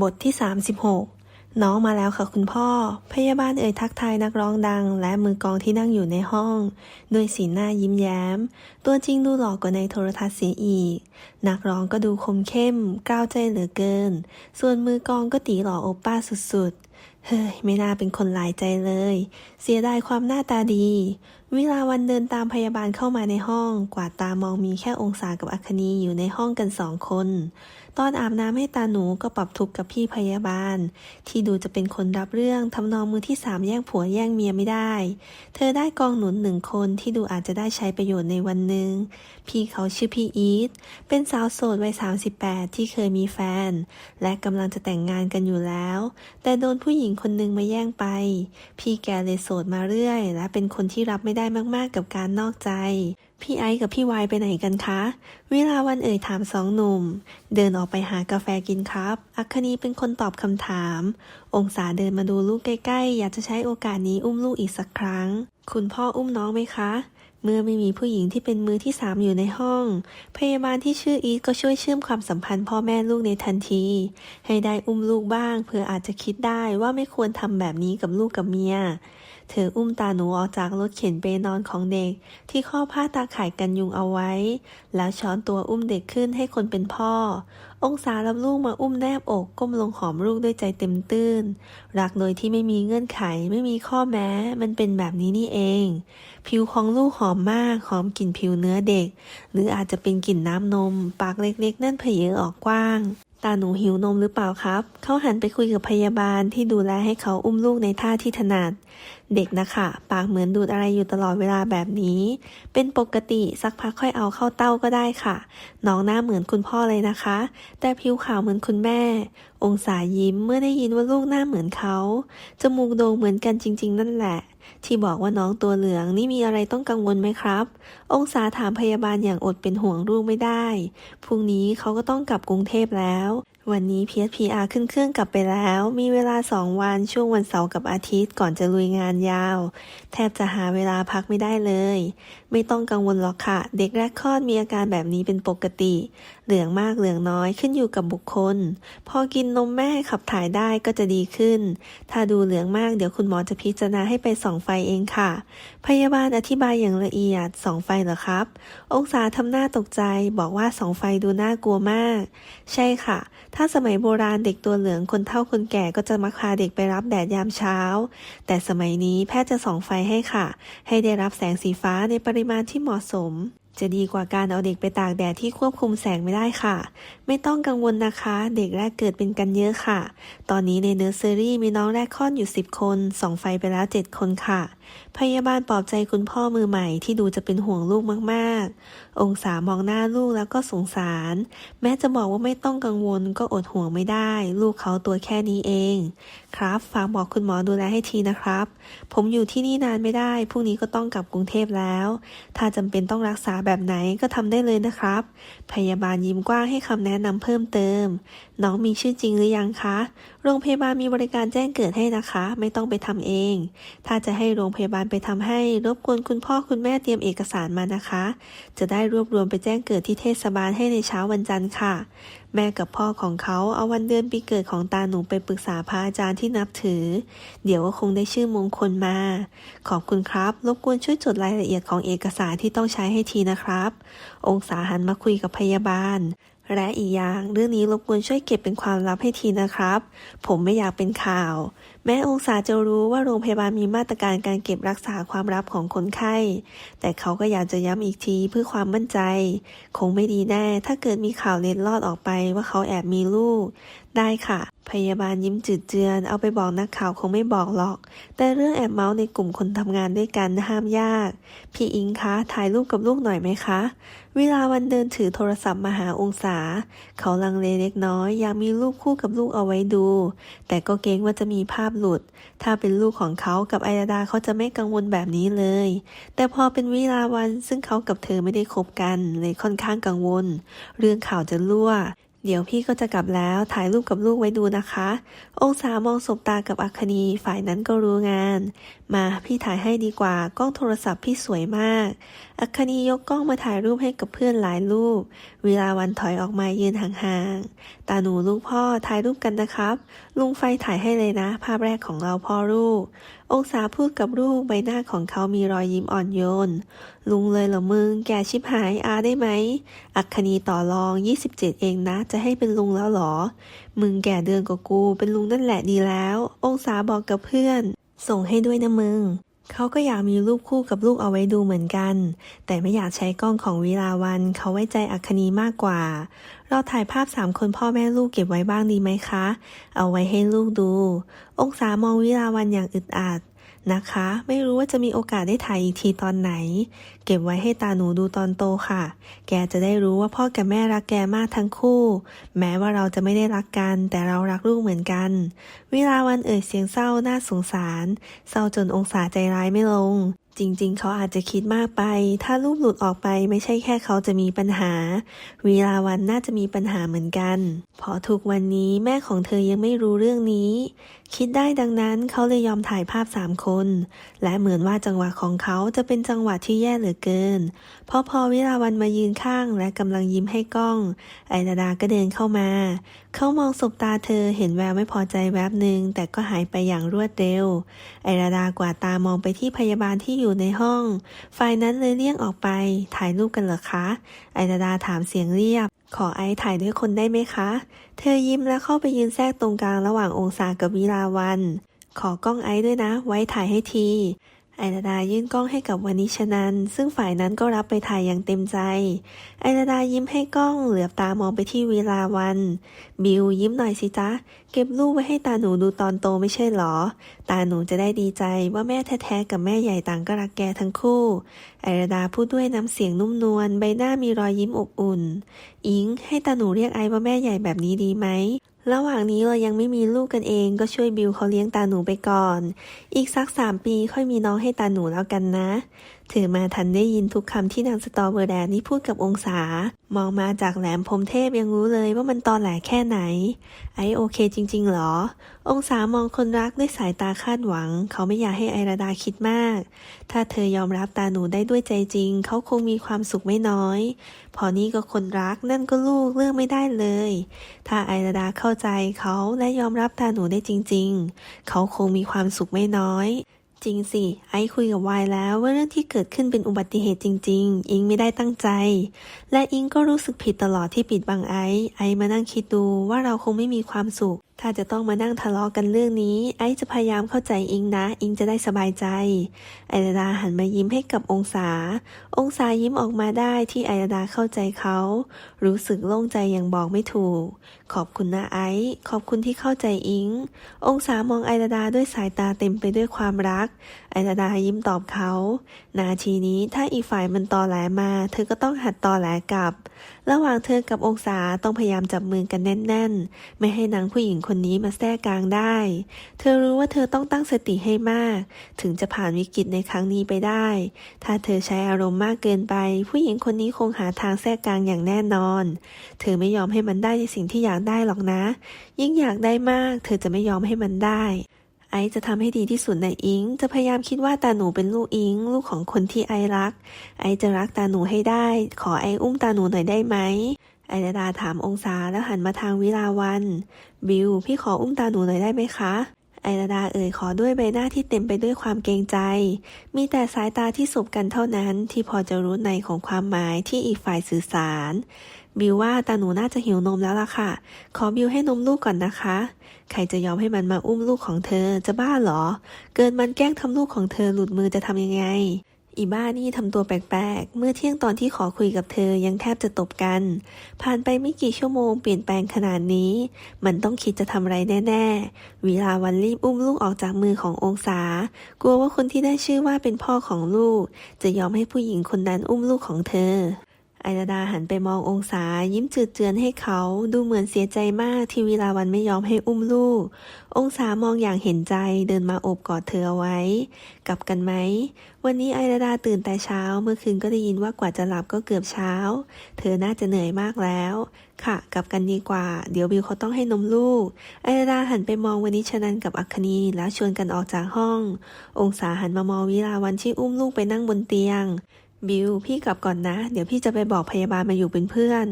บทที่ 36 น้องมาแล้วค่ะคุณพ่อ พยาบาลเอ่ยทักทายนักร้องดัง และมือกองที่นั่งอยู่ในห้อง ด้วยสีหน้ายิ้มแย้ม ตัวจริงดูหล่อกว่าในโทรทัศน์เสียอีก นักร้องก็ดูคมเข้ม กล้าวใจเหลือเกิน ส่วนมือกองก็ตีหล่อโอป้าสุดๆ เฮ้ย ไม่น่าเป็นคนหลายใจเลย เสียดายความหน้าตาดี วิลาวันเดินตามพยาบาลเข้ามาในห้อง กวาดตามองมีแค่องศากับอัคนีอยู่ในห้องกันสองคน ตอนอาบน้ำให้ตาหนูก็ปรับทุกข์กับพี่พยาบาล ที่ดูจะเป็นคนรับเรื่องทำนองมือที่สามแย่งผัวแย่งเมียไม่ได้ เธอได้กองหนุนหนึ่งคนที่ดูอาจจะได้ใช้ประโยชน์ในวันหนึ่ง พี่เขาชื่อพี่อีท เป็นสาวโสดวัย38 ที่เคยมีแฟน และกำลังจะแต่งงานกันอยู่แล้ว แต่โดนผู้หญิงคนหนึ่งมาแย่งไป พี่แกเลยโสดมาเรื่อย และเป็นคนที่รับไม่ได้มากๆกับการนอกใจ พี่ไอซ์กับพี่วายไปไหนกันคะเวลาวันเอ่ยถามสองหนุ่ม เดินออกไปหากาแฟกินครับ อัคคณีเป็นคนตอบคำถาม องศาเดินมาดูลูกใกล้ๆ อยากจะใช้โอกาสนี้อุ้มลูกอีกสักครั้ง คุณพ่ออุ้มน้องไหมคะเมื่อไม่มีผู้หญิงที่เป็นมือที่สามอยู่ในห้อง พยาบาลที่ชื่ออีทก็ช่วยเชื่อมความสัมพันธ์พ่อแม่ลูกในทันที ให้ได้อุ้มลูกบ้างเพื่ออาจจะคิดได้ว่าไม่ควรทำแบบนี้กับลูกกับเมีย เธออุ้มตาหนูออกจากรถเข็นเปนอนของเด็ก ที่ข้อผ้าตาข่ายกันยุงเอาไว้ แล้วช้อนตัวอุ้มเด็กขึ้นให้คนเป็นพ่อ องศารับลูกมาอุ้มแนบอก ก้มลงหอมลูกด้วยใจเต็มตื้น รักโดยที่ไม่มีเงื่อนไขไม่มีข้อแม้ มันเป็นแบบนี้นี่เอง ผิวของลูกหอมมากหอมกลิ่นผิวเนื้อเด็ก หรืออาจจะเป็นกลิ่นน้ำนม ปากเล็กๆ นั่นเพเยอออกกว้าง ตาหนูหิวนมหรือเปล่าครับ เขาหันไปคุยกับพยาบาลที่ดูแลให้เขาอุ้มลูกในท่าที่ถนัด เด็กนะคะ ปากเหมือนดูดอะไรอยู่ตลอดเวลาแบบนี้ เป็นปกติสักพักค่อยเอาเข้าเต้าก็ได้ค่ะ น้องหน้าเหมือนคุณพ่อเลยนะคะ แต่ผิวขาวเหมือนคุณแม่ องศายิ้มเมื่อได้ยินว่าลูกหน้าเหมือนเขา จมูกโด่งเหมือนกันจริง ๆ นั่นแหละ ที่บอกว่าน้องตัวเหลืองนี่มีอะไรต้องกังวลไหมครับ องศาถามพยาบาลอย่างอดเป็นห่วงลูกไม่ได้ พรุ่งนี้เขาก็ต้องกลับกรุงเทพแล้ว วันนี้ PSPR ขึ้นเครื่องกลับไปแล้ว มีเวลาสองวันช่วงวันเสาร์กับอาทิตย์ก่อนจะลุยงานยาว แทบจะหาเวลาพักไม่ได้เลย ไม่ต้องกังวลหรอกค่ะ เด็กแรกคลอดมีอาการแบบนี้เป็นปกติ เหลืองมากเหลืองน้อยขึ้นอยู่กับบุคคล พอกินนมแม่ให้ขับถ่ายได้ก็จะดีขึ้น ถ้าดูเหลืองมากเดี๋ยวคุณหมอจะพิจารณาให้ไปส่องไฟเองค่ะ พยาบาลอธิบายอย่างละเอียดส่องไฟเหรอครับ องศาทำหน้าตกใจบอกว่าส่องไฟดูน่ากลัวมาก ใช่ค่ะ ถ้าสมัยโบราณเด็กตัวเหลืองคนเฒ่าคนแก่ก็จะมักพาเด็กไปรับแดดยามเช้า แต่สมัยนี้แพทย์จะส่องไฟให้ค่ะ ให้ได้รับแสงสีฟ้าในปริมาณที่เหมาะสม จะดีกว่าการเอาเด็กไปตากแดดที่ควบคุมแสงไม่ได้ค่ะ ไม่ต้องกังวลนะคะ เด็กแรกเกิดเป็นกันเยอะค่ะ ตอนนี้ในเนอร์เซอรี่มีน้องแรกคลอดอยู่ 10 คนส่องไฟไปแล้ว 7 คนค่ะ พยาบาลปลอบใจคุณพ่อมือใหม่ที่ดูจะเป็นห่วงลูกมากๆ องศามองหน้าลูกแล้วก็สงสาร แม้จะบอกว่าไม่ต้องกังวลก็อดห่วงไม่ได้ ลูกเขาตัวแค่นี้เอง ครับ ฝากบอกคุณหมอดูแลให้ทีนะครับ ผมอยู่ที่นี่นานไม่ได้ พรุ่งนี้ก็ต้องกลับกรุงเทพแล้ว ถ้าจำเป็นต้องรักษาแบบไหนก็ทำได้เลยนะครับ พยาบาลยิ้มกว้างให้คำแนะนำเพิ่มเติม น้องมีชื่อจริงหรือยังคะ โรงพยาบาลมีบริการแจ้งเกิดให้นะคะ ไม่ต้องไปทำเอง ถ้าจะให้โรงพยาบาลไปทำให้ รบกวนคุณพ่อคุณแม่เตรียมเอกสารมานะคะ จะได้รวบรวมไปแจ้งเกิดที่เทศบาลให้ในเช้าวันจันทร์ค่ะ แม่กับพ่อของเขาเอาวันเดือนปีเกิดของตาหนูไปปรึกษาพระอาจารย์ที่นับถือ เดี๋ยวก็คงได้ชื่อมงคลมา ขอบคุณครับ รบกวนช่วยจดรายละเอียดของเอกสารที่ต้องใช้ให้ทีนะครับ องศาหันมาคุยกับพยาบาล และอีกอย่างเรื่องนี้รบกวนช่วยเก็บเป็นความลับให้ทีนะครับ ผมไม่อยากเป็นข่าว แม้องศาจะรู้ว่าโรงพยาบาลมีมาตรการการเก็บรักษาความลับของคนไข้ แต่เขาก็อยากจะย้ำอีกทีเพื่อความมั่นใจ คงไม่ดีแน่ ถ้าเกิดมีข่าวเล็ดลอดออกไปว่าเขาแอบมีลูก ได้ค่ะ พยาบาลยิ้มจืดเจือน เอาไปบอกนักข่าวคงไม่บอกหรอก แต่เรื่องแอบเมาส์ในกลุ่มคนทำงานด้วยกันห้ามยาก พี่อิงคะ ถ่ายรูปกับลูกหน่อยไหมคะ เวลาวันเดินถือโทรศัพท์มาหาองศา เขาลังเลเล็กน้อย อยากมีรูปคู่กับลูกเอาไว้ดู แต่ก็เกรงว่าจะมีภาพหลุด ถ้าเป็นลูกของเขากับไอราดาเขาจะไม่กังวลแบบนี้เลย แต่พอเป็นวิลาวันซึ่งเขากับเธอไม่ได้คบกันเลยค่อนข้างกังวล เรื่องข่าวจะรั่ว เดี๋ยวพี่ก็จะกลับแล้วถ่ายรูปกับลูกไว้ดูนะคะ องศามองสบตากับอัคคณีฝ่ายนั้นก็รู้งาน มาพี่ถ่ายให้ดีกว่ากล้องโทรศัพท์พี่สวยมาก อัคคณียกกล้องมาถ่ายรูปให้กับเพื่อนหลายรูปเวลาวันถอยออกมายืนห่างๆตาหนูลูกพ่อถ่ายรูปกันนะครับ ลุงไฟถ่ายให้เลยนะ ภาพแรกของเราพ่อลูกองศาพูดกับลูกใบหน้าของเขามีรอยยิ้มอ่อนโยน ลุงเลยเหรอมึง แกชิบหายอาได้ไหม อัคคณีต่อรอง 27 เองนะ จะให้เป็นลุงแล้วเหรอ มึงแก่เดือนกว่ากู เป็นลุงนั่นแหละดีแล้ว องศาบอกกับเพื่อน ส่งให้ด้วยนะมึง เขาก็อยากมีรูปคู่กับลูกเอาไว้ดูเหมือนกัน แต่ไม่อยากใช้กล้องของวิลาวัน เขาไว้ใจอัคคีมากกว่า เราถ่ายภาพสามคนพ่อแม่ลูกเก็บไว้บ้างดีไหมคะ เอาไว้ให้ลูกดู องศามองวิลาวันอย่างอึดอัด นะคะ ไม่รู้ว่าจะมีโอกาสได้ถ่ายอีกทีตอนไหน เก็บไว้ให้ตาหนูดูตอนโตค่ะ แกจะได้รู้ว่าพ่อกับแม่รักแกมากทั้งคู่ แม้ว่าเราจะไม่ได้รักกัน แต่เรารักลูกเหมือนกันวิลาวันเอ่ยเสียงเศร้าน่าสงสาร เศร้าจนองศาใจร้ายไม่ลง จริงๆ เขาอาจจะคิดมากไป ถ้ารูปหลุดออกไปไม่ใช่แค่เขาจะมีปัญหา วีลาวันน่าจะมีปัญหาเหมือนกันพราะทุกวันนี้แม่ของเธอยังไม่รู้เรื่องนี้ คิดได้ดังนั้นเขาเลยยอมถ่ายภาพสามคน และเหมือนว่าจังหวะของเขาจะเป็นจังหวะที่แย่เหลือเกิน เพราะพอวิลาวันมายืนข้างและกำลังยิ้มให้กล้อง ไอราดาก็เดินเข้ามา เขามองสบตาเธอเห็นแววไม่พอใจแวบหนึ่งแต่ก็หายไปอย่างรวดเร็ว ไอราดากวาดตามองไปที่พยาบาลที่อยู่ในห้อง ฝ่ายนั้นเลยเลี่ยงออกไป ถ่ายรูปกันเหรอคะ ไอดาดาถามเสียงเรียบ ขอไอถ่ายด้วยคนได้ไหมคะ เธอยิ้มแล้วเข้าไปยืนแทรกตรงกลางระหว่างองศากับวิลาวัน ขอกล้องไอด้วยนะ ไว้ถ่ายให้ที ไอราดายื่นกล้องให้กับวานิชนัน ซึ่งฝ่ายนั้นก็รับไปถ่ายอย่างเต็มใจ ไอราดายิ้มให้กล้องเหลือบตามองไปที่วิลาวัน บิวยิ้มหน่อยสิจ๊ะ เก็บรูปไว้ให้ตาหนูดูตอนโตไม่ใช่หรอ ตาหนูจะได้ดีใจว่าแม่แท้ๆกับแม่ใหญ่ต่างก็รักแกทั้งคู่ ไอราดาพูดด้วยน้ำเสียงนุ่มนวลใบหน้ามีรอยยิ้มอบอุ่น อิงให้ตาหนูเรียกไอว่าแม่ใหญ่แบบนี้ดีไหม ระหว่างนี้เรายังไม่มีลูกกันเองก็ช่วยบิวเขาเลี้ยงตาหนูไปก่อน อีกสักสามปีค่อยมีน้องให้ตาหนูแล้วกันนะ ถือมาทันได้ยินทุกคำที่นางสตอเบอร์แดนนี่พูดกับองศา มองมาจากแหลมพรมเทพยังรู้เลยว่ามันตอนแหลแค่ไหน ไอโอเคจริง ๆ หรอ องศามองคนรักด้วยสายตาคาดหวัง เขาไม่อยากให้ไอราดาคิดมาก ถ้าเธอยอมรับตาหนูได้ด้วยใจจริง เขาคงมีความสุขไม่น้อย พอนี่ก็คนรักนั่นก็ลูกเลือกไม่ได้เลย ถ้าไอราดาเข้าใจเขาและยอมรับตาหนูได้จริง ๆ เขาคงมีความสุขไม่น้อย จริงสิ ไอคุยกับวายแล้วว่าเรื่องที่เกิดขึ้นเป็นอุบัติเหตุจริง ๆ อิงไม่ได้ตั้งใจ และอิงก็รู้สึกผิดตลอดที่ปิดบังไอไอมานั่งคิดดูว่าเราคงไม่มีความสุข ถ้าจะต้องมานั่งทะเลาะกันเรื่องนี้ ไอจะพยายามเข้าใจอิงนะ อิงจะได้สบายใจ ไอราดาหันมายิ้มให้กับองศา องศายิ้มออกมาได้ที่ไอราดาเข้าใจเขา รู้สึกโล่งใจอย่างบอกไม่ถูกขอบคุณนะไอซ์ขอบคุณที่เข้าใจอิง องศามองไอราดาด้วยสายตาเต็มไปด้วยความรัก ไอราดายิ้มตอบเขา นาทีนี้ถ้าอีกฝ่ายมันตอแหลมา เธอก็ต้องหัดตอแหลกลับ ระหว่างเธอกับองศาต้องพยายามจับมือกันแน่น ๆ ไม่ให้นางผู้หญิงคนนี้มาแทรกกลางได้ เธอรู้ว่าเธอต้องตั้งสติให้มาก ถึงจะผ่านวิกฤตในครั้งนี้ไปได้ ถ้าเธอใช้อารมณ์มากเกินไป ผู้หญิงคนนี้คงหาทางแทรกกลางอย่างแน่นอน เธอไม่ยอมให้มันได้ในสิ่งที่อยากได้หรอกนะ ยิ่งอยากได้มาก เธอจะไม่ยอมให้มันได้ ไอซ์จะทำให้ดีที่สุดในอิง จะพยายามคิดว่าตาหนูเป็นลูกอิง ลูกของคนที่ไอรัก ไอซ์จะรักตาหนูให้ได้ ขอไออุ้มตาหนูหน่อยได้ไหมไอราดาถามองศาแล้วหันมาทางวิลาวัน บิว พี่ขออุ้มตาหนูหน่อยได้ไหมคะ ไอราดาเอ่ยขอด้วยใบหน้าที่เต็มไปด้วยความเกรงใจ มีแต่สายตาที่สบกันเท่านั้นที่พอจะรู้ในของความหมายที่อีกฝ่ายสื่อสาร บิวว่าตาหนูน่าจะหิวนมแล้วล่ะค่ะ ขอบิวให้นมลูกก่อนนะคะ ใครจะยอมให้มันมาอุ้มลูกของเธอจะบ้าเหรอ เกินมันแกล้งทำลูกของเธอหลุดมือจะทำยังไง อีบ้านี่ทำตัวแปลกๆ เมื่อเที่ยงตอนที่ขอคุยกับเธอยังแทบจะตบกัน ผ่านไปไม่กี่ชั่วโมงเปลี่ยนแปลงขนาดนี้ มันต้องคิดจะทำอะไรแน่ๆวิลาวันรีบอุ้มลูกออกจากมือขององศา กลัวว่าคนที่ได้ชื่อว่าเป็นพ่อของลูก จะยอมให้ผู้หญิงคนนั้นอุ้มลูกของเธอ ไอไอราดาหันไปมององศา ยิ้มจืดเจือนให้เขา ดูเหมือนเสียใจมากที่วิลาวันไม่ยอมให้อุ้มลูก องศามองอย่างเห็นใจเดินมาโอบกอดเธอเอาไว้ กลับกันไหม วันนี้ไอราดาตื่นแต่เช้า เมื่อคืนก็ได้ยินว่ากว่าจะหลับก็เกือบเช้า เธอน่าจะเหนื่อยมากแล้ว ค่ะกลับกันดีกว่า เดี๋ยวบิวเขาต้องให้นมลูก ไอราดาหันไปมองวันนี้ชนันกับอัคคณีแล้วชวนกันออกจากห้อง องศาหันมามองวิลาวันที่อุ้มลูกไปนั่งบนเตียง บิวพี่กลับก่อนนะ เดี๋ยวพี่จะไปบอกพยาบาลมาอยู่เป็นเพื่อน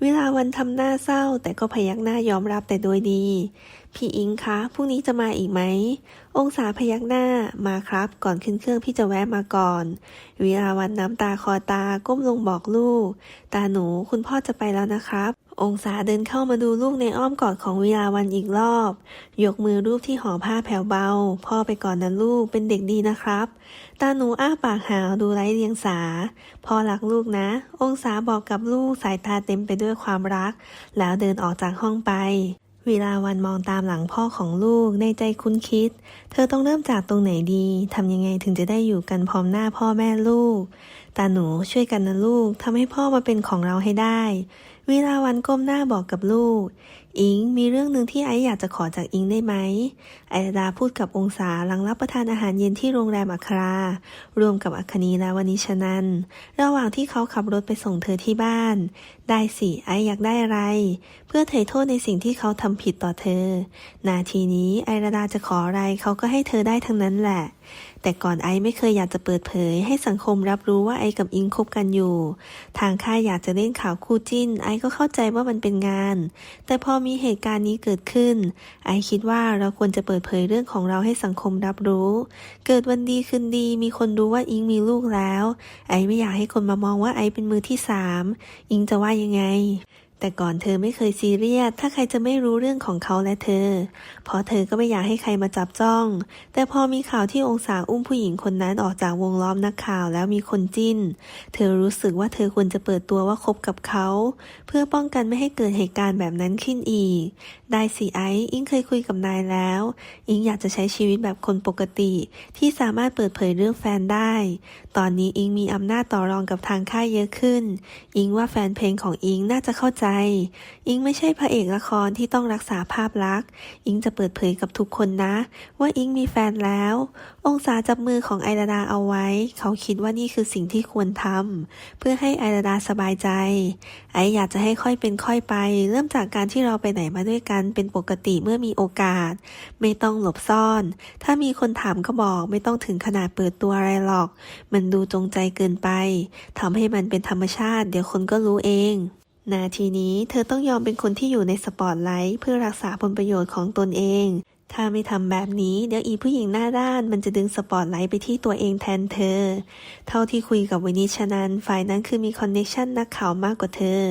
เวลาวันทำหน้าเศร้า แต่ก็พยักหน้ายอมรับแต่โดยดี พี่อิงคะพรุ่งนี้จะมาอีกไหม องศาพยักหน้ามาครับ ก่อนขึ้นเครื่องพี่จะแวะมาก่อน เวลาวันน้ำตาคอตาก้มลงบอกลูก ตาหนูคุณพ่อจะไปแล้วนะครับ องศาเดินเข้ามาดูลูกในอ้อมกอดของวิลาวันอีกรอบ ยกมือรูปที่ห่อผ้าแผ่วเบา พ่อไปก่อนนะลูกเป็นเด็กดีนะครับ ตาหนูอ้าปากหาวดูไร้เดียงสา พ่อรักลูกนะ องศาบอกกับลูกสายตาเต็มไปด้วยความรัก แล้วเดินออกจากห้องไปวิลาวันมองตามหลังพ่อของลูกในใจคุ้นคิด เธอต้องเริ่มจากตรงไหนดีทำยังไงถึงจะได้อยู่กันพร้อมหน้าพ่อแม่ลูก ตาหนูช่วยกันนะลูกทำให้พ่อมาเป็นของเราให้ได้ วิลาวันก้มหน้าบอกกับลูก อิงมีเรื่องหนึ่งที่ไออยากจะขอจากอิงได้ไหม ไอรดาพูดกับองศาหลังรับประทานอาหารเย็นที่โรงแรมอัครา รวมกับอัคคณีและวนิชนัน ระหว่างที่เขาขับรถไปส่งเธอที่บ้าน ได้สิไออยากได้อะไร เพื่อไถ่โทษในสิ่งที่เขาทำผิดต่อเธอ นาทีนี้ไอราดาจะขออะไรเขาก็ให้เธอได้ทั้งนั้นแหละ แต่ก่อนไอไม่เคยอยากจะเปิดเผย ให้สังคมรับรู้ว่าไอกับอิงคบกันอยู่ ทางค่ายอยากจะเล่นข่าวคู่จิ้น ไอก็เข้าใจว่ามันเป็นงาน แต่พอมีเหตุการณ์นี้เกิดขึ้น ไอคิดว่าเราควรจะเปิดเผยเรื่องของเราให้สังคมรับรู้ เกิดวันดีคืนดี มีคนรู้ว่าอิงมีลูกแล้ว ไอไม่อยากให้คนมามองว่าไอเป็นมือที่สามอิงจะว่ายังไง แต่ก่อนเธอไม่เคยซีเรียส ถ้าใครจะไม่รู้เรื่องของเขาและเธอ เพราะเธอก็ไม่อยากให้ใครมาจับจ้อง แต่พอมีข่าวที่องศาอุ้มผู้หญิงคนนั้นออกจากวงล้อมนักข่าวแล้วมีคนจิ้น เธอรู้สึกว่าเธอควรจะเปิดตัวว่าคบกับเขา เพื่อป้องกันไม่ให้เกิดเหตุการณ์แบบนั้นขึ้นอีก ได้สิไอซ์อิงเคยคุยกับนายแล้ว อิงอยากจะใช้ชีวิตแบบคนปกติ ที่สามารถเปิดเผยเรื่องแฟนได้ ตอนนี้อิงมีอำนาจต่อรองกับทางค่ายเยอะขึ้น อิงว่าแฟนเพลงของอิงน่าจะเข้าใจอิงไม่ใช่พระเอกละครที่ต้องรักษาภาพลักษณ์ อิงจะเปิดเผยกับทุกคนนะ ว่าอิงมีแฟนแล้ว องศาจับมือของไอราดาเอาไว้ เขาคิดว่านี่คือสิ่งที่ควรทำเพื่อให้ไอราดาสบายใจ ไออยากจะให้ค่อยเป็นค่อยไป เริ่มจากการที่เราไปไหนมาด้วยกันเป็นปกติเมื่อมีโอกาส ไม่ต้องหลบซ่อน ถ้ามีคนถามก็บอกไม่ต้องถึงขนาดเปิดตัวอะไรหรอก มันดูจงใจเกินไปทำให้มันเป็นธรรมชาติ เดี๋ยวคนก็รู้เอง นาทีนี้เธอต้องยอมเป็นคนที่อยู่ในสปอตไลท์เพื่อรักษาผลประโยชน์ของตนเอง ถ้าไม่ทำแบบนี้เดี๋ยวอีผู้หญิงหน้าด้านมันจะดึงสปอตไลท์ไปที่ตัวเองแทนเธอ เท่าที่คุยกับวินิชนันฝ่ายนั้นคือมีคอนเนคชันนักข่าวมากกว่าเธอ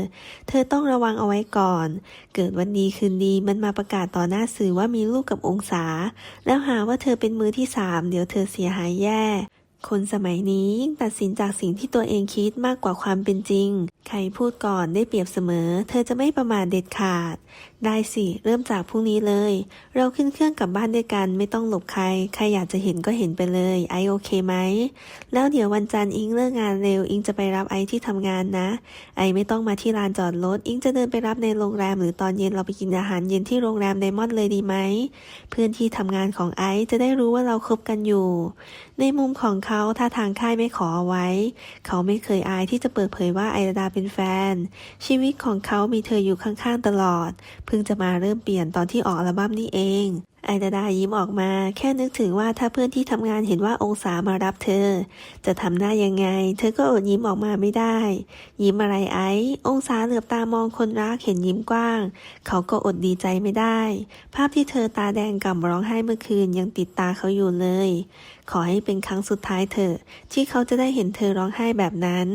เธอต้องระวังเอาไว้ก่อน เกิดวันดีคืนดีมันมาประกาศต่อหน้าสื่อว่ามีลูกกับองศา แล้วหาว่าเธอเป็นมือที่สามเดี๋ยวเธอเสียหายแย่ คนสมัยนี้ยิ่งตัดสินจากสิ่งที่ตัวเองคิดมากกว่าความเป็นจริง ใครพูดก่อนได้เปรียบเสมอ เธอจะไม่ประมาทเด็ดขาดได้สิ เริ่มจากพรุ่งนี้เลย เราขึ้นเครื่องกลับบ้านด้วยกันไม่ต้องหลบใคร ใครอยากจะเห็นก็เห็นไปเลย ไอโอเคไหม แล้วเดี๋ยววันจันทร์อิงเลิกงานเร็ว อิงจะไปรับไอที่ทำงานนะ ไอไม่ต้องมาที่ลานจอดรถ อิงจะเดินไปรับในโรงแรมหรือตอนเย็นเราไปกินอาหารเย็นที่โรงแรมไดมอนด์เลยดีไหม เพื่อนที่ทำงานของไอจะได้รู้ว่าเราคบกันอยู่ ในมุมของเขาถ้าทางค่ายไม่ขอเอาไว้ เขาไม่เคยอายที่จะเปิดเผยว่าไอราดาเป็นแฟน ชีวิตของเขามีเธออยู่ข้างๆตลอดเพิ่งจะมาเริ่มเปลี่ยนตอนที่ออกอัลบั้มนี่เองไอดาดายิ้มออกมา แค่นึกถึงว่าถ้าเพื่อนที่ทำงานเห็นว่าองศามารับเธอ จะทำหน้ายังไง เธอก็อดยิ้มออกมาไม่ได้ ยิ้มอะไรไอซ์องศาเหลือบตามองคนรักเห็นยิ้มกว้าง เขาก็อดดีใจไม่ได้ ภาพที่เธอตาแดงก่ำร้องไห้เมื่อคืนยังติดตาเขาอยู่เลย ขอให้เป็นครั้งสุดท้ายเถอะที่เขาจะได้เห็นเธอร้องไห้แบบนั้น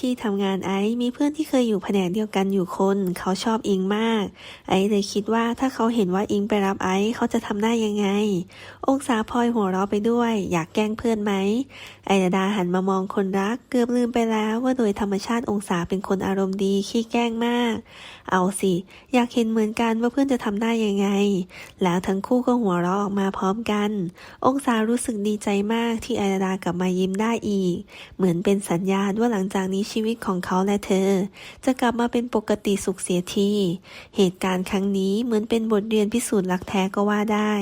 ที่ทำงานไอซ์มีเพื่อนที่เคยอยู่แผนกเดียวกันอยู่คน เขาชอบอิงมาก ไอซ์เลยคิดว่าถ้าเขาเห็นว่าอิงไปรับไอซ์เขาจะทำได้ยังไง องศาพลอยหัวเราะไปด้วย อยากแกล้งเพื่อนไหม ไอดาดาหันมามองคนรัก เกือบลืมไปแล้วว่าโดยธรรมชาติองศาเป็นคนอารมณ์ดีขี้แกล้งมาก เอาสิ อยากเห็นเหมือนกันว่าเพื่อนจะทำได้ยังไง แล้วทั้งคู่ก็หัวเราะออกมาพร้อมกัน องศารู้สึกดีใจมากที่ไอดาดากลับมายิ้มได้อีก เหมือนเป็นสัญญาณว่าหลังจากนี้ชีวิตของเขาและเธอ จะกลับมาเป็นปกติสุขเสียที เหตุการณ์ครั้งนี้เหมือนเป็นบทเรียนพิสูจน์รักแท้ก็ว่าได้